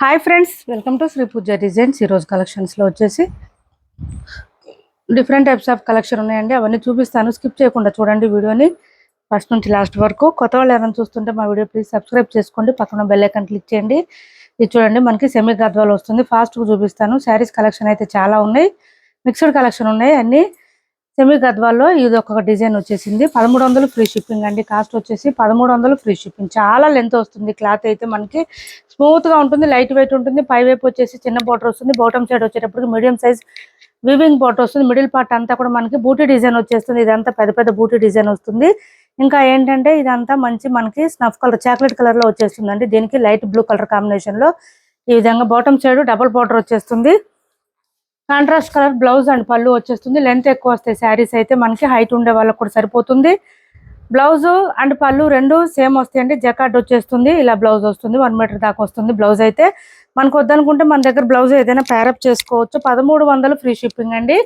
Hi friends welcome to Shri Pooja designs ఈరోజు కలెక్షన్స్లో వచ్చేసి డిఫరెంట్ టైప్స్ ఆఫ్ కలెక్షన్ ఉన్నాయండి. అవన్నీ చూపిస్తాను. స్కిప్ చేయకుండా చూడండి వీడియోని. ఫస్ట్ నుంచి లాస్ట్ వరకు. కొత్త వాళ్ళు ఎవరైనా చూస్తుంటే మా వీడియో ప్లీజ్ సబ్స్క్రైబ్ చేసుకోండి. పక్కన బెల్ ఐకన్ క్లిక్ చేయండి. ఇది చూడండి మనకి సెమీ గద్వాలు వస్తుంది. ఫాస్ట్గా చూపిస్తాను. శారీస్ కలెక్షన్ అయితే చాలా ఉన్నాయి. మిక్స్డ్ కలెక్షన్ ఉన్నాయి అన్ని. సెమీ గద్వాల్లో ఇది ఒక డిజైన్ వచ్చేసింది. పదమూడు వందలు ఫ్రీ షిప్పింగ్ అండి. కాస్ట్ వచ్చేసి పదమూడు వందలు ఫ్రీ షిప్పింగ్. చాలా లెంత్ వస్తుంది క్లాత్ అయితే మనకి. స్మూత్గా ఉంటుంది లైట్ వెయిట్ ఉంటుంది. పై వైపు వచ్చేసి చిన్న బోర్డర్ వస్తుంది. బాటమ్ సైడ్ వచ్చేటప్పటికి మీడియం సైజ్ వీవింగ్ బోర్డర్ వస్తుంది. మిడిల్ పార్ట్ అంతా కూడా మనకి బూటీ డిజైన్ వచ్చేస్తుంది. ఇదంతా పెద్ద పెద్ద బూటీ డిజైన్ వస్తుంది. ఇంకా ఏంటంటే ఇదంతా మంచి మనకి స్నఫ్ కలర్ చాక్లెట్ కలర్లో అండి దీనికి లైట్ బ్లూ కలర్ కాంబినేషన్లో ఈ విధంగా బాటమ్ సైడ్ డబుల్ బోర్డర్ వచ్చేస్తుంది. కాంట్రాస్ట్ కలర్ బ్లౌజ్ అండ్ పళ్ళు వచ్చేస్తుంది. లెంత్ ఎక్కువ వస్తాయి శారీస్ అయితే మనకి హైట్ ఉండే వాళ్ళకి కూడా సరిపోతుంది. బ్లౌజ్ అండ్ పళ్ళు రెండు సేమ్ వస్తాయండి జకాట్ వచ్చేస్తుంది. ఇలా బ్లౌజ్ వస్తుంది. వన్ మీటర్ దాకా వస్తుంది బ్లౌజ్ అయితే. మనకు వద్దనుకుంటే మన దగ్గర బ్లౌజ్ ఏదైనా ప్యారప్ చేసుకోవచ్చు. పదమూడు వందలు ఫ్రీ షిప్పింగ్ అండి.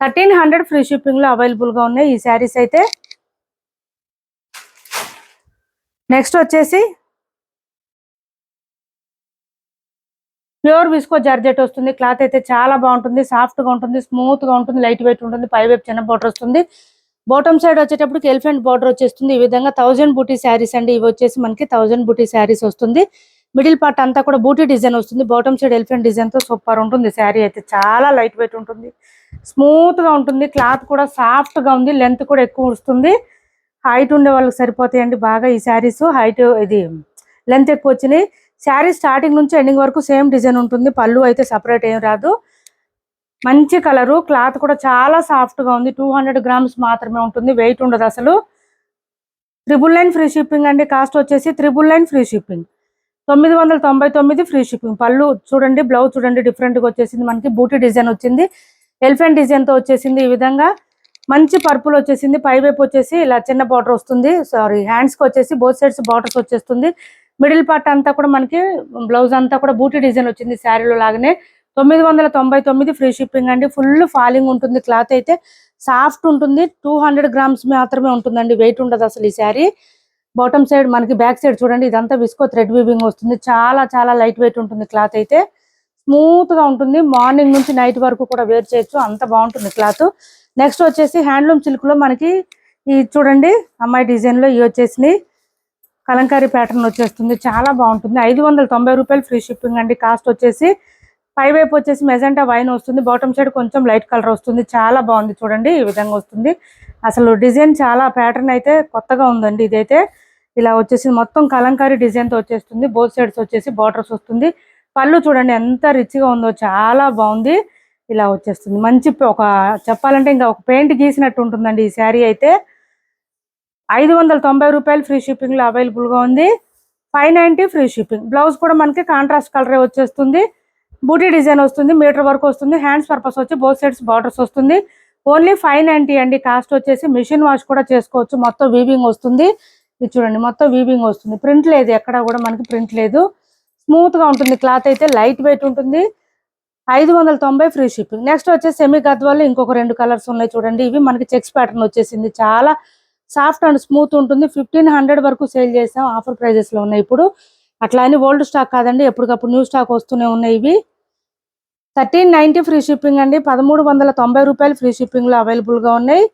థర్టీన్ హండ్రెడ్ ఫ్రీ షిప్పింగ్లో లో అవైలబుల్గా ఉన్నాయి ఈ శారీస్ అయితే. నెక్స్ట్ వచ్చేసి ప్యూర్ విస్కో జార్జెట్ వస్తుంది. క్లాత్ అయితే చాలా బాగుంటుంది. సాఫ్ట్గా ఉంటుంది. స్మూత్గా ఉంటుంది. లైట్ వెయిట్ ఉంటుంది. పై వైపు చిన్న బోర్డర్ వస్తుంది. బాటమ్ సైడ్ వచ్చేటప్పటికి ఎలిఫెంట్ బార్డర్ వచ్చేస్తుంది. ఈ విధంగా థౌజండ్ బూటీ శారీస్ అండి. ఇవి వచ్చేసి మనకి థౌజండ్ బూటీ శారీస్ వస్తుంది. మిడిల్ పార్ట్ అంతా కూడా బూటీ డిజైన్ వస్తుంది. బాటమ్ సైడ్ ఎలిఫెంట్ డిజైన్తో సూపర్ ఉంటుంది. శారీ అయితే చాలా లైట్ వెయిట్ ఉంటుంది. స్మూత్గా ఉంటుంది. క్లాత్ కూడా సాఫ్ట్గా ఉంది. లెంత్ కూడా ఎక్కువ వస్తుంది. హైట్ ఉండే వాళ్ళకి సరిపోతాయండి బాగా ఈ శారీస్. హైట్ ఇది లెంత్ ఎక్కువ వచ్చినాయి. శారీ స్టార్టింగ్ నుంచి ఎండింగ్ వరకు సేమ్ డిజైన్ ఉంటుంది. పళ్ళు అయితే సపరేట్ ఏం రాదు. మంచి కలరు క్లాత్ కూడా చాలా సాఫ్ట్గా ఉంది. టూ హండ్రెడ్ గ్రామ్స్ మాత్రమే ఉంటుంది. వెయిట్ ఉండదు అసలు. త్రిబుల్ నైన్ ఫ్రీ షిప్పింగ్ అండి. కాస్ట్ వచ్చేసి త్రిబుల్ నైన్ ఫ్రీ షిప్పింగ్. తొమ్మిది వందల తొంభై తొమ్మిది ఫ్రీ షిప్పింగ్. పళ్ళు చూడండి బ్లౌజ్ చూడండి డిఫరెంట్గా వచ్చేసింది. మనకి బూటీ డిజైన్ వచ్చింది. ఎలిఫెంట్ డిజైన్తో వచ్చేసింది ఈ విధంగా. మంచి పర్పుల్ వచ్చేసింది. పై వైపు వచ్చేసి ఇలా చిన్న బార్డర్ వస్తుంది. సారీ హ్యాండ్స్కి వచ్చేసి బోత్ సైడ్స్ బార్డర్స్ వచ్చేస్తుంది. మిడిల్ పార్ట్ అంతా కూడా మనకి బ్లౌజ్ అంతా కూడా బూటీ డిజైన్ వచ్చింది శారీలో లాగానే. తొమ్మిది వందల తొంభై తొమ్మిది ఫ్రీ షిప్పింగ్ అండి. ఫుల్ ఫాలింగ్ ఉంటుంది. క్లాత్ అయితే సాఫ్ట్ ఉంటుంది. టూ హండ్రెడ్ గ్రామ్స్ మాత్రమే ఉంటుందండి. వెయిట్ ఉండదు అసలు ఈ శారీ. బాటమ్ సైడ్ మనకి బ్యాక్ సైడ్ చూడండి. ఇదంతా విస్కో థ్రెడ్ వీవింగ్ వస్తుంది. చాలా చాలా లైట్ వెయిట్ ఉంటుంది క్లాత్ అయితే. స్మూత్గా ఉంటుంది. మార్నింగ్ నుంచి నైట్ వరకు కూడా వేర్ చేయొచ్చు. అంత బాగుంటుంది క్లాత్ నెక్స్ట్ వచ్చేసి హ్యాండ్లూమ్ సిల్క్లో మనకి ఈ చూడండి అమ్మాయి డిజైన్లో ఇవి వచ్చేసినాయి. కలంకారీ ప్యాటర్న్ వచ్చేస్తుంది. చాలా బాగుంటుంది. ఐదు వందల తొంభై రూపాయలు ఫ్రీ షిప్పింగ్ అండి. కాస్ట్ వచ్చేసి పై వైపు వచ్చేసి మెజెంటా వైన్ వస్తుంది. బాటమ్ సైడ్ కొంచెం లైట్ కలర్ వస్తుంది. చాలా బాగుంది చూడండి. ఈ విధంగా వస్తుంది. అసలు డిజైన్ చాలా ప్యాటర్న్ అయితే కొత్తగా ఉందండి ఇదైతే. ఇలా వచ్చేసి మొత్తం కలంకారీ డిజైన్తో వచ్చేస్తుంది. బోత్ సైడ్స్ వచ్చేసి బార్డర్స్ వస్తుంది. పళ్ళు చూడండి ఎంత రిచ్గా ఉందో చాలా బాగుంది. ఇలా వచ్చేస్తుంది. మంచి ఒక చెప్పాలంటే ఇంకా ఒక పెయింట్ గీసినట్టు ఉంటుందండి ఈ శారీ అయితే. ఐదు వందల తొంభై రూపాయలు ఫ్రీ షిప్పింగ్లో లో అవైలబుల్గా ఉంది. Five ninety free shipping. Blouse కూడా మనకి కాంట్రాస్ట్ కలర్ వచ్చేస్తుంది. బూటీ డిజైన్ వస్తుంది మీటర్ వర్క్ వస్తుంది. హ్యాండ్స్ పర్పస్ వచ్చి బోత్ సైడ్స్ బార్డర్స్ వస్తుంది. ఓన్లీ ఫైవ్ నైంటీ అండి. కాస్ట్ వచ్చేసి మిషన్ వాష్ కూడా చేసుకోవచ్చు. మొత్తం వీవింగ్ వస్తుంది. ఇది చూడండి మొత్తం వీవింగ్ వస్తుంది. ప్రింట్ లేదు ఎక్కడ కూడా మనకి ప్రింట్ లేదు. స్మూత్గా ఉంటుంది క్లాత్ అయితే లైట్ వెయిట్ ఉంటుంది. ఐదు వందల తొంభై ఫ్రీ షిప్పింగ్. నెక్స్ట్ వచ్చేసి సెమీ గద్వాలు ఇంకొక రెండు కలర్స్ ఉన్నాయి చూడండి. ఇవి మనకి చెక్స్ ప్యాటర్న్ వచ్చేసింది. చాలా సాఫ్ట్ అండ్ స్మూత్ ఉంటుంది. ఫిఫ్టీన్ హండ్రెడ్ వరకు సేల్ చేసాం ఆఫర్ ప్రైజెస్లో ఉన్నాయి. ఇప్పుడు అట్లా అని ఓల్డ్ స్టాక్ కాదండి. ఎప్పటికప్పుడు న్యూ స్టాక్ వస్తూనే ఉన్నాయి ఇవి. థర్టీన్ నైన్టీ ఫ్రీ షిప్పింగ్ అండి. పదమూడు వందల తొంభై రూపాయలు ఫ్రీ షిప్పింగ్లో లో అవైలబుల్గా ఉన్నాయి.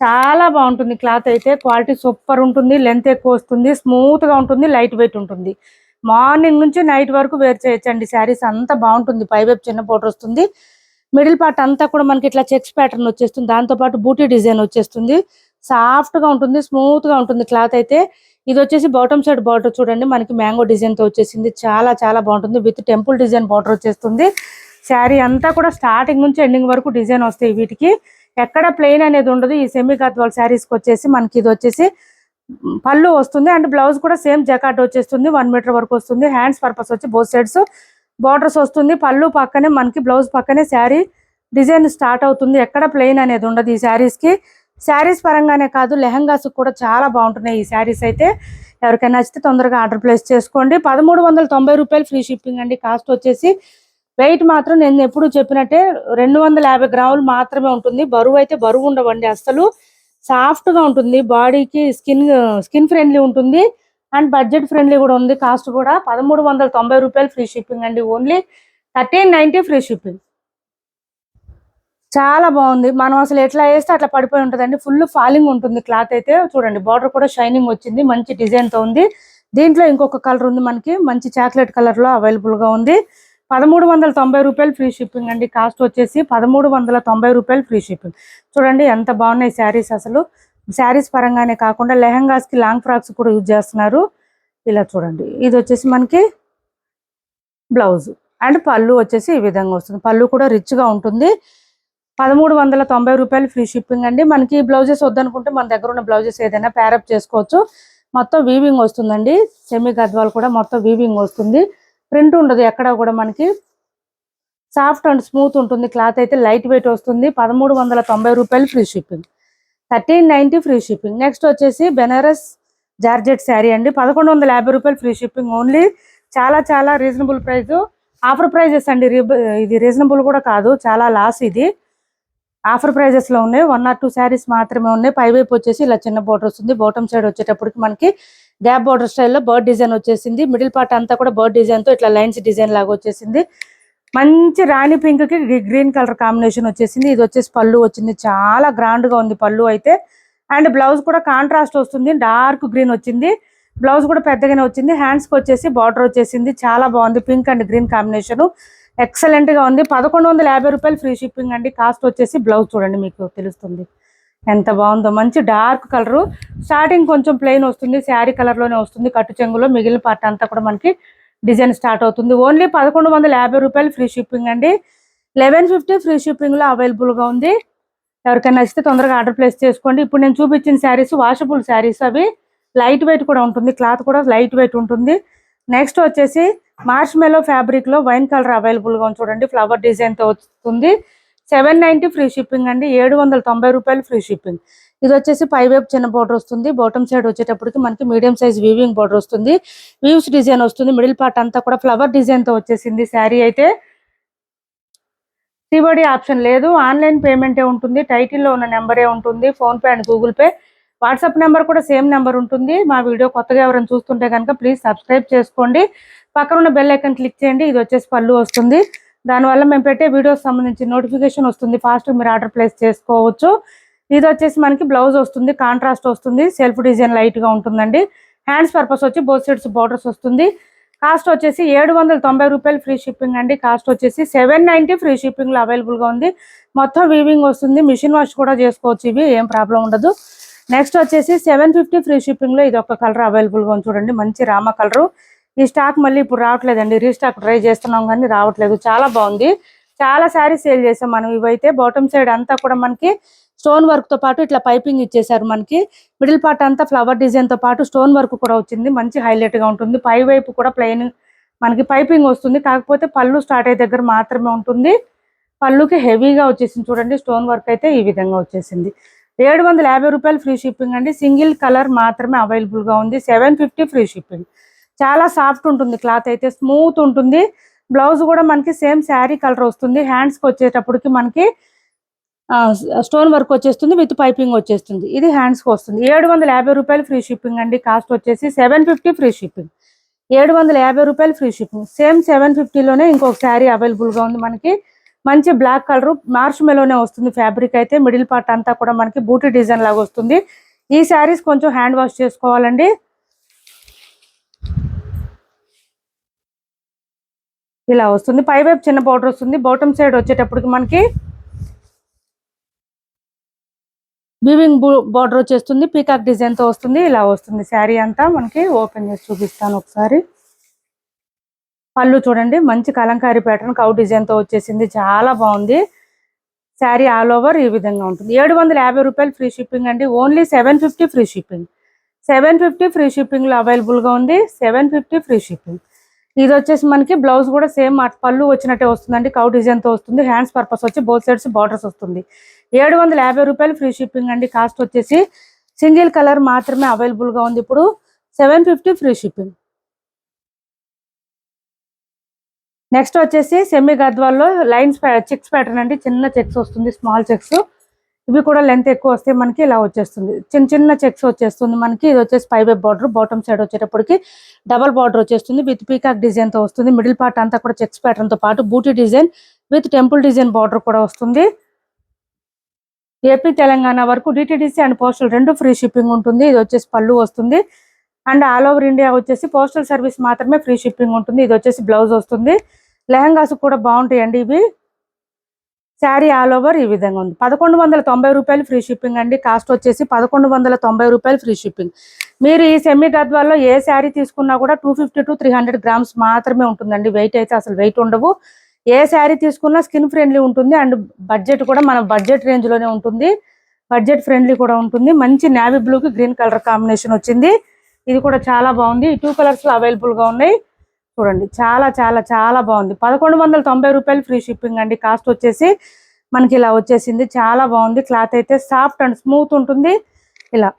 చాలా బాగుంటుంది క్లాత్ అయితే. క్వాలిటీ సూపర్ ఉంటుంది. లెంత్ ఎక్కువ వస్తుంది. స్మూత్గా ఉంటుంది. లైట్ వెయిట్ ఉంటుంది. మార్నింగ్ నుంచి నైట్ వరకు వేర్ చేయొచ్చండి. శారీస్ అంతా బాగుంటుంది. పై వైపు చిన్న బోర్డర్ వస్తుంది. మిడిల్ పార్ట్ అంతా కూడా మనకి ఇట్లా చెక్స్ ప్యాటర్న్ వచ్చేస్తుంది. దాంతో పాటు బూటీ డిజైన్ వచ్చేస్తుంది. సాఫ్ట్గా ఉంటుంది స్మూత్గా ఉంటుంది క్లాత్ అయితే. ఇది వచ్చేసి బాటమ్ సైడ్ బార్డర్ చూడండి మనకి మ్యాంగో డిజైన్తో వచ్చేసింది. చాలా చాలా బాగుంటుంది. విత్ టెంపుల్ డిజైన్ బార్డర్ వచ్చేస్తుంది. శారీ అంతా కూడా స్టార్టింగ్ నుంచి ఎండింగ్ వరకు డిజైన్ వస్తాయి వీటికి. ఎక్కడ ప్లెయిన్ అనేది ఉండదు. ఈ సెమీ గద్వాల్ శారీస్కి వచ్చేసి మనకి ఇది వచ్చేసి పళ్ళు వస్తుంది. అండ్ బ్లౌజ్ కూడా సేమ్ జకాట్ వచ్చేస్తుంది. వన్ మీటర్ వరకు వస్తుంది. హ్యాండ్స్ పర్పస్ వచ్చి బోత్ సైడ్స్ బార్డర్స్ వస్తుంది. పళ్ళు పక్కనే మనకి బ్లౌజ్ పక్కనే శారీ డిజైన్ స్టార్ట్ అవుతుంది. ఎక్కడ ప్లెయిన్ అనేది ఉండదు ఈ శారీస్కి శారీస్ పరంగానే కాదు లెహంగాస్ కూడా చాలా బాగుంటున్నాయి ఈ శారీస్ అయితే. ఎవరికైనా నచ్చితే తొందరగా ఆర్డర్ ప్లేస్ చేసుకోండి. పదమూడు వందల తొంభై రూపాయలు ఫ్రీ షిప్పింగ్ అండి. కాస్ట్ వచ్చేసి వెయిట్ మాత్రం నేను ఎప్పుడు చెప్పినట్టే రెండు వందల యాభై గ్రాములు మాత్రమే ఉంటుంది. బరువు అయితే బరువు ఉండవండి అసలు సాఫ్ట్గా ఉంటుంది. బాడీకి స్కిన్ స్కిన్ ఫ్రెండ్లీ ఉంటుంది. అండ్ బడ్జెట్ ఫ్రెండ్లీ కూడా ఉంది. కాస్ట్ కూడా పదమూడు వందల తొంభై రూపాయలు ఫ్రీ షిప్పింగ్ అండి. Only thirteen ninety free shipping. చాలా బాగుంది. మనం అసలు ఎట్లా వేస్తే అట్లా పడిపోయి ఉంటుందండి. ఫుల్ ఫాలింగ్ ఉంటుంది క్లాత్ అయితే. చూడండి బార్డర్ కూడా షైనింగ్ వచ్చింది. మంచి డిజైన్తో ఉంది. దీంట్లో ఇంకొక కలర్ ఉంది మనకి. మంచి చాక్లెట్ కలర్లో అవైలబుల్గా ఉంది. పదమూడు వందల తొంభై రూపాయలు ఫ్రీ షిప్పింగ్ అండి. కాస్ట్ వచ్చేసి పదమూడు వందల తొంభై రూపాయలు ఫ్రీ షిప్పింగ్ చూడండి ఎంత బాగున్నాయి శారీస్ అసలు. శారీస్ పరంగానే కాకుండా లెహంగాస్కి లాంగ్ ఫ్రాక్స్ కూడా యూజ్ చేస్తున్నారు. ఇలా చూడండి. ఇది వచ్చేసి మనకి బ్లౌజ్ అండ్ పళ్ళు వచ్చేసి ఈ విధంగా వస్తుంది. పళ్ళు కూడా రిచ్గా ఉంటుంది. పదమూడు వందల తొంభై రూపాయలు ఫ్రీ షిప్పింగ్ అండి. మనకి బ్లౌజెస్ వద్దనుకుంటే మన దగ్గర ఉన్న బ్లౌజెస్ ఏదైనా ప్యారప్ చేసుకోవచ్చు. మొత్తం వీవింగ్ వస్తుందండి. సెమీ గద్వాలు కూడా మొత్తం వీవింగ్ వస్తుంది. ప్రింట్ ఉండదు ఎక్కడ కూడా మనకి. సాఫ్ట్ అండ్ స్మూత్ ఉంటుంది. క్లాత్ అయితే లైట్ వెయిట్ వస్తుంది. పదమూడు వందల తొంభై రూపాయలు free shipping thirteen ninety free shipping next వచ్చేసి బెనారస్ జార్జెట్ శారీ అండి. పదకొండు వందల యాభై రూపాయలు ఫ్రీ షిప్పింగ్ ఓన్లీ చాలా చాలా రీజనబుల్ ప్రైస్ ఆఫర్ ప్రైజెస్ అండి. ఇది రీజనబుల్ కూడా కాదు. చాలా లాస్ ఇది. ఆఫర్ ప్రైజెస్లో ఉన్నాయి. వన్ ఆర్ టూ శారీస్ మాత్రమే ఉన్నాయి. పై వైపు వచ్చేసి ఇలా చిన్న బోర్డర్ వస్తుంది. బాటమ్ సైడ్ వచ్చేటప్పటికి మనకి గ్యాప్ బోర్డర్ స్టైల్లో బర్డ్ డిజైన్ వచ్చేసింది. మిడిల్ పార్ట్ అంతా కూడా బర్డ్ డిజైన్తో ఇట్లా లైన్స్ డిజైన్ లాగా వచ్చేసింది. మంచి రాణి పింక్కి గ్రీన్ కలర్ కాంబినేషన్ వచ్చేసింది. ఇది వచ్చేసి పళ్ళు వచ్చింది. చాలా గ్రాండ్గా ఉంది పళ్ళు అయితే. అండ్ బ్లౌజ్ కూడా కాంట్రాస్ట్ వస్తుంది. డార్క్ గ్రీన్ వచ్చింది. బ్లౌజ్ కూడా పెద్దగానే వచ్చింది. హ్యాండ్స్కి వచ్చేసి బార్డర్ వచ్చేసింది. చాలా బాగుంది. పింక్ అండ్ గ్రీన్ కాంబినేషన్ ఎక్సలెంట్గా ఉంది. పదకొండు వందల యాభై రూపాయలు ఫ్రీ షిప్పింగ్ అండి. కాస్ట్ వచ్చేసి బ్లౌజ్ చూడండి మీకు తెలుస్తుంది. ఎంత బాగుందో. మంచి డార్క్ కలర్. స్టార్టింగ్ కొంచెం ప్లెయిన్ వస్తుంది. శారీ కలర్లోనే వస్తుంది. కట్టు చెంగులో మిగిలిన పార్ట్ అంతా కూడా మనకి డిజైన్ స్టార్ట్ అవుతుంది. ఓన్లీ పదకొండు వందల యాభై రూపాయలు ఫ్రీ షిప్పింగ్ అండి. లెవెన్ ఫిఫ్టీ ఫ్రీ షిప్పింగ్లో అవైలబుల్గా ఉంది. ఎవరికైనా నచ్చితే తొందరగా ఆర్డర్ ప్లేస్ చేసుకోండి. ఇప్పుడు నేను చూపించిన శారీస్ వాషబుల్ శారీస్ అవి. లైట్ వెయిట్ కూడా ఉంటుంది. క్లాత్ కూడా లైట్ వెయిట్ ఉంటుంది. నెక్స్ట్ వచ్చేసి మార్చ్ మెలో ఫ్యాబ్రిక్లో వైన్ కలర్ అవైలబుల్గా ఉంది చూడండి. ఫ్లవర్ డిజైన్తో వస్తుంది. సెవెన్ నైన్టీ ఫ్రీ షిప్పింగ్ అండి. ఏడు వందల తొంభై రూపాయలు ఫ్రీ షిప్పింగ్ ఇది వచ్చేసి పై వైపు చిన్న బోర్డర్ వస్తుంది. బాటమ్ సైడ్ వచ్చేటప్పటికి మనకి మీడియం సైజ్ వీవింగ్ బోర్డర్ వస్తుంది. వీవ్స్ డిజైన్ వస్తుంది. మిడిల్ పార్ట్ అంతా కూడా ఫ్లవర్ డిజైన్తో వచ్చేసింది శారీ అయితే. సిబడి ఆప్షన్ లేదు. ఆన్లైన్ పేమెంటే ఉంటుంది. టైటిల్లో ఉన్న నెంబరే ఉంటుంది. PhonePe and Google Pay WhatsApp number కూడా సేమ్ నెంబర్ ఉంటుంది. మా వీడియో కొత్తగా ఎవరైనా చూస్తుంటే కనుక ప్లీజ్ సబ్స్క్రైబ్ చేసుకోండి. పక్కన ఉన్న బెల్ ఐకన్ క్లిక్ చేయండి ఇది వచ్చేసి పళ్ళు వస్తుంది. దానివల్ల మేము పెట్టే వీడియోస్ సంబంధించి నోటిఫికేషన్ వస్తుంది. ఫాస్ట్ మీరు ఆర్డర్ ప్లేస్ చేసుకోవచ్చు. ఇది వచ్చేసి మనకి బ్లౌజ్ వస్తుంది కాంట్రాస్ట్ వస్తుంది సెల్ఫ్ డిజైన్ లైట్గా ఉంటుందండి. హ్యాండ్స్ పర్పస్ వచ్చి బోత్ సైడ్స్ బార్డర్స్ వస్తుంది. కాస్ట్ వచ్చేసి ఏడు వందల తొంభై రూపాయలు ఫ్రీ షిప్పింగ్ అండి. కాస్ట్ వచ్చేసి సెవెన్ నైంటీ ఫ్రీ షిప్పింగ్లో లో అవైలబుల్గా ఉంది. మొత్తం వీవింగ్ వస్తుంది. మిషన్ వాష్ కూడా చేసుకోవచ్చు ఇవి ఏం ప్రాబ్లం ఉండదు. నెక్స్ట్ వచ్చేసి సెవెన్ ఫిఫ్టీ ఫ్రీ షిప్పింగ్లో ఇది ఒక కలర్ అవైలబుల్గా ఉంది చూడండి. మంచి రామ కలర్ ఈ స్టాక్ మళ్ళీ ఇప్పుడు రావట్లేదండి. రీస్టాక్ ట్రై చేస్తున్నాం కానీ రావట్లేదు. చాలా బాగుంది. చాలా శారీస్ సేల్ చేసాం మనం. ఇవైతే బాటమ్ సైడ్ అంతా కూడా మనకి స్టోన్ వర్క్తో పాటు ఇట్లా పైపింగ్ ఇచ్చేసారు మనకి. మిడిల్ పార్ట్ అంతా ఫ్లవర్ డిజైన్తో పాటు స్టోన్ వర్క్ కూడా వచ్చింది. మంచి హైలైట్గా ఉంటుంది. పై వైపు కూడా ప్లెయిన్ మనకి పైపింగ్ వస్తుంది. కాకపోతే పళ్ళు స్టార్ట్ అయ్యే దగ్గర మాత్రమే ఉంటుంది. పళ్ళుకి హెవీగా వచ్చేసింది చూడండి. స్టోన్ వర్క్ అయితే ఈ విధంగా వచ్చేసింది. ఏడు వందల యాభై రూపాయలు ఫ్రీ షిప్పింగ్ అండి. సింగిల్ కలర్ మాత్రమే అవైలబుల్గా ఉంది. Seven fifty free shipping. చాలా సాఫ్ట్ ఉంటుంది క్లాత్ అయితే స్మూత్ ఉంటుంది. బ్లౌజ్ కూడా మనకి సేమ్ శారీ కలర్ వస్తుంది. హ్యాండ్స్కి వచ్చేటప్పటికి మనకి స్టోన్ వర్క్ వచ్చేస్తుంది విత్ పైపింగ్ వచ్చేస్తుంది. ఇది హ్యాండ్స్కి వస్తుంది. ఏడు వందల యాభై రూపాయలు ఫ్రీ షిప్పింగ్ అండి. కాస్ట్ వచ్చేసి సెవెన్ ఫిఫ్టీ ఫ్రీ షిప్పింగ్. ఏడు వందల యాభై రూపాయలు ఫ్రీ షిప్పింగ్. సేమ్ సెవెన్ ఫిఫ్టీలోనే ఇంకొక శారీ అవైలబుల్గా ఉంది మనకి. మంచి బ్లాక్ కలర్ మార్చ్ మెలోనే వస్తుంది ఫ్యాబ్రిక్ అయితే. మిడిల్ పార్ట్ అంతా కూడా మనకి బూటీ డిజైన్ లాగా వస్తుంది. ఈ శారీస్ కొంచెం హ్యాండ్ వాష్ చేసుకోవాలండి. ఇలా వస్తుంది. పై వైపు చిన్న బార్డర్ వస్తుంది. బాటమ్ సైడ్ వచ్చేటప్పటికి మనకి వీవింగ్ బార్డర్ వచ్చేస్తుంది. పీకాక్ డిజైన్తో వస్తుంది. ఇలా వస్తుంది. శారీ అంతా మనకి ఓపెన్ చేసి చూపిస్తాను ఒకసారి. పళ్ళు చూడండి. మంచి కలంకారీ ప్యాటర్న్ కౌ డిజైన్తో వచ్చేసింది. చాలా బాగుంది. శారీ ఆల్ ఓవర్ ఈ విధంగా ఉంటుంది. ఏడు వందల యాభై రూపాయలు ఫ్రీ షిప్పింగ్ అండి. Only seven fifty free shipping seven fifty free షిప్పింగ్లో అవైలబుల్గా ఉంది. సెవెన్ ఫిఫ్టీ ఫ్రీ షిప్పింగ్ ఇది వచ్చేసి మనకి బ్లౌజ్ కూడా సేమ్ పళ్ళు వచ్చినట్టే వస్తుందండి. కౌ డిజైన్తో వస్తుంది. హ్యాండ్స్ పర్పస్ వచ్చి బోత్ సైడ్స్ బార్డర్స్ వస్తుంది. ఏడు వందల యాభై రూపాయలు ఫ్రీ షిప్పింగ్ అండి. కాస్ట్ వచ్చేసి సింగిల్ కలర్ మాత్రమే అవైలబుల్గా ఉంది. ఇప్పుడు seven fifty free shipping next వచ్చేసి సెమీ గద్వాల్లో లైన్స్ చెక్స్ ప్యాటర్న్ అండి. చిన్న చెక్స్ వస్తుంది స్మాల్ చెక్స్ ఇవి కూడా లెంత్ ఎక్కువ వస్తే మనకి ఇలా వచ్చేస్తుంది. చిన్న చిన్న చెక్స్ వచ్చేస్తుంది మనకి. ఇది వచ్చేసి పై వెబ్ బార్డర్ బాటమ్ సైడ్ వచ్చేటప్పటికి డబల్ బార్డర్ వచ్చేస్తుంది విత్ పీకాక్ డిజైన్తో వస్తుంది. మిడిల్ పార్ట్ అంతా కూడా చెక్స్ ప్యాటర్న్తో పాటు బూటీ design with temple design border కూడా వస్తుంది. ఏపీ తెలంగాణ వరకు డిటిడిసి అండ్ పోస్టల్ రెండు ఫ్రీ షిప్పింగ్ ఉంటుంది. ఇది వచ్చేసి పళ్ళు వస్తుంది. అండ్ ఆల్ ఓవర్ ఇండియా వచ్చేసి పోస్టల్ సర్వీస్ మాత్రమే ఫ్రీ షిప్పింగ్ ఉంటుంది. ఇది వచ్చేసి బ్లౌజ్ వస్తుంది. లెహంగాస్ కూడా బాగుంటాయండి ఇవి. శారీ ఆల్ ఓవర్ ఈ విధంగా ఉంది. పదకొండు వందల తొంభై రూపాయలు ఫ్రీ షిప్పింగ్ అండి. కాస్ట్ వచ్చేసి పదకొండు వందల తొంభై రూపాయలు ఫ్రీ షిప్పింగ్. మీరు ఈ సెమీ గద్వాల్లో ఏ శారీ తీసుకున్నా కూడా two fifty to three hundred grams మాత్రమే ఉంటుందండి. వెయిట్ అయితే అసలు వెయిట్ ఉండవు. ఏ శారీ తీసుకున్నా స్కిన్ ఫ్రెండ్లీ ఉంటుంది. అండ్ బడ్జెట్ కూడా మన బడ్జెట్ రేంజ్లోనే ఉంటుంది. బడ్జెట్ ఫ్రెండ్లీ కూడా ఉంటుంది. మంచి నావీ బ్లూకి గ్రీన్ కలర్ కాంబినేషన్ వచ్చింది. ఇది కూడా చాలా బాగుంది. ఈ టూ కలర్స్ అవైలబుల్గా అవైలబుల్గా ఉన్నాయి. చూడండి. చాలా చాలా చాలా బాగుంది. పదకొండు వందల తొంభై రూపాయలు ఫ్రీ షిప్పింగ్ అండి. కాస్ట్ వచ్చేసి మనకి ఇలా వచ్చేసింది. చాలా బాగుంది. క్లాత్ అయితే సాఫ్ట్ అండ్ స్మూత్ ఉంటుంది. ఇలా.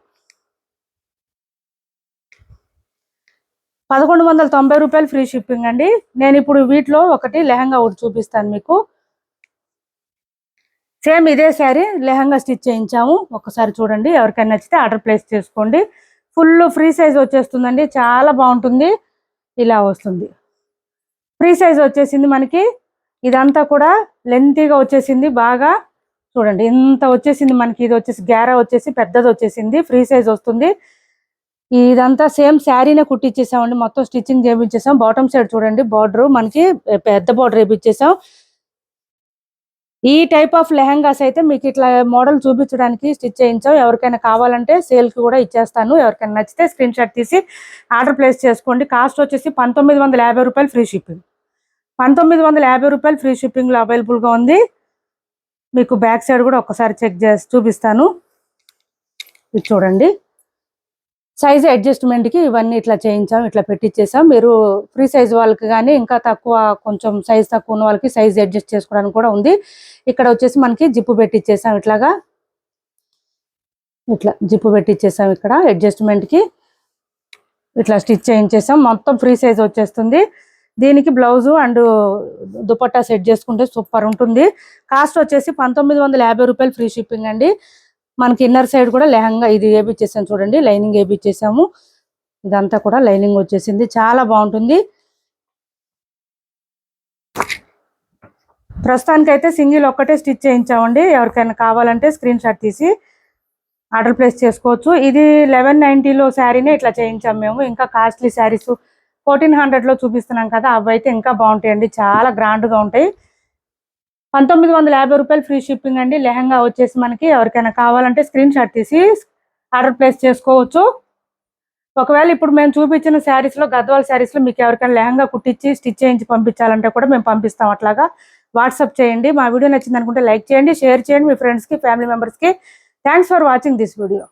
పదకొండు వందల తొంభై రూపాయలు ఫ్రీ షిప్పింగ్ అండి. నేను ఇప్పుడు వీటిలో ఒకటి లెహంగా ఒకటి చూపిస్తాను మీకు. సేమ్ ఇదే శారీ లెహంగా స్టిచ్ చేయించాము. ఒకసారి చూడండి. ఎవరికైనా నచ్చితే ఆర్డర్ ప్లేస్ చేసుకోండి. ఫుల్ ఫ్రీ సైజ్ వచ్చేస్తుందండి. చాలా బాగుంటుంది. ఇలా వస్తుంది. ఫ్రీ సైజ్ వచ్చేసింది మనకి. ఇదంతా కూడా లెంతీగా వచ్చేసింది. బాగా చూడండి ఇంత వచ్చేసింది మనకి. ఇది వచ్చేసి గ్యారా వచ్చేసి పెద్దది వచ్చేసింది. ఫ్రీ సైజ్ వస్తుంది. ఇదంతా సేమ్ శారీనే కుట్టించేసామండి మొత్తం స్టిచ్చింగ్ చేయించేసాం బాటమ్ సైడ్ చూడండి బార్డర్ మనకి పెద్ద బార్డర్ వేయించేసాం ఈ టైప్ ఆఫ్ లెహంగాస్ అయితే మీకు ఇట్లా మోడల్ చూపించడానికి స్టిచ్ చేయించాం ఎవరికైనా కావాలంటే సేల్కి కూడా ఇచ్చేస్తాను. ఎవరికైనా నచ్చితే స్క్రీన్ షాట్ తీసి ఆర్డర్ ప్లేస్ చేసుకోండి. కాస్ట్ వచ్చేసి పంతొమ్మిది వందల యాభై రూపాయలు ఫ్రీ షిప్పింగ్ పంతొమ్మిది వందల యాభై రూపాయలు ఫ్రీ షిప్పింగ్లో అవైలబుల్గా ఉంది. మీకు బ్యాక్ సైడ్ కూడా ఒకసారి చెక్ చేసి చూపిస్తాను. ఇది చూడండి. సైజ్ అడ్జస్ట్మెంట్కి ఇవన్నీ ఇట్లా చేయించాం ఇట్లా పెట్టించేసాం మీరు ఫ్రీ సైజ్ వాళ్ళకి కానీ ఇంకా తక్కువ కొంచెం సైజ్ తక్కువ ఉన్న వాళ్ళకి సైజ్ అడ్జస్ట్ చేసుకోవడానికి కూడా ఉంది. ఇక్కడ వచ్చేసి మనకి జిప్పు పెట్టించేసాం ఇట్లాగా. ఇట్లా జిప్పు పెట్టించేసాం ఇక్కడ అడ్జస్ట్మెంట్కి ఇట్లా స్టిచ్ చేయించేసాం. మొత్తం ఫ్రీ సైజ్ వచ్చేస్తుంది. దీనికి బ్లౌజ్ అండ్ దుపట్టా సెట్ చేసుకుంటే సూపర్ ఉంటుంది. కాస్ట్ వచ్చేసి పంతొమ్మిది వందల యాభై రూపాయలు ఫ్రీ షిప్పింగ్ అండి. మనకి ఇన్నర్ సైడ్ కూడా లెహంగా ఇది వేపించేసాం చూడండి లైనింగ్ వేపించేసాము ఇదంతా కూడా లైనింగ్ వచ్చేసింది. చాలా బాగుంటుంది. ప్రస్తుతానికైతే సింగిల్ ఒక్కటే స్టిచ్ చేయించామండి. ఎవరికైనా కావాలంటే స్క్రీన్ షాట్ తీసి ఆర్డర్ ప్లేస్ చేసుకోవచ్చు. ఇది లెవెన్ నైంటీలో శారీనే ఇట్లా చేయించాం మేము. ఇంకా కాస్ట్లీ శారీస్ ఫోర్టీన్ హండ్రెడ్లో చూపిస్తున్నాం కదా అవి అయితే ఇంకా బాగుంటాయండి. చాలా గ్రాండ్గా ఉంటాయి. పంతొమ్మిది వందల యాభై రూపాయలు ఫ్రీ షిప్పింగ్ అండి. లెహంగా వచ్చేసి మనకి ఎవరికైనా కావాలంటే స్క్రీన్ షాట్ తీసి ఆర్డర్ ప్లేస్ చేసుకోవచ్చు. ఒకవేళ ఇప్పుడు మేము చూపించిన శారీస్లో లో శారీస్లో లో మీకు ఎవరికైనా లెహంగా కుట్టించి స్టిచ్ చేయించి పంపించాలంటే కూడా మేము పంపిస్తాం అట్లాగా. వాట్సాప్ చేయండి. మా వీడియో నచ్చింది అనుకుంటే లైక్ చేయండి షేర్ చేయండి మీ ఫ్రెండ్స్కి ఫ్యామిలీ మెంబర్స్కి. Thanks for watching this video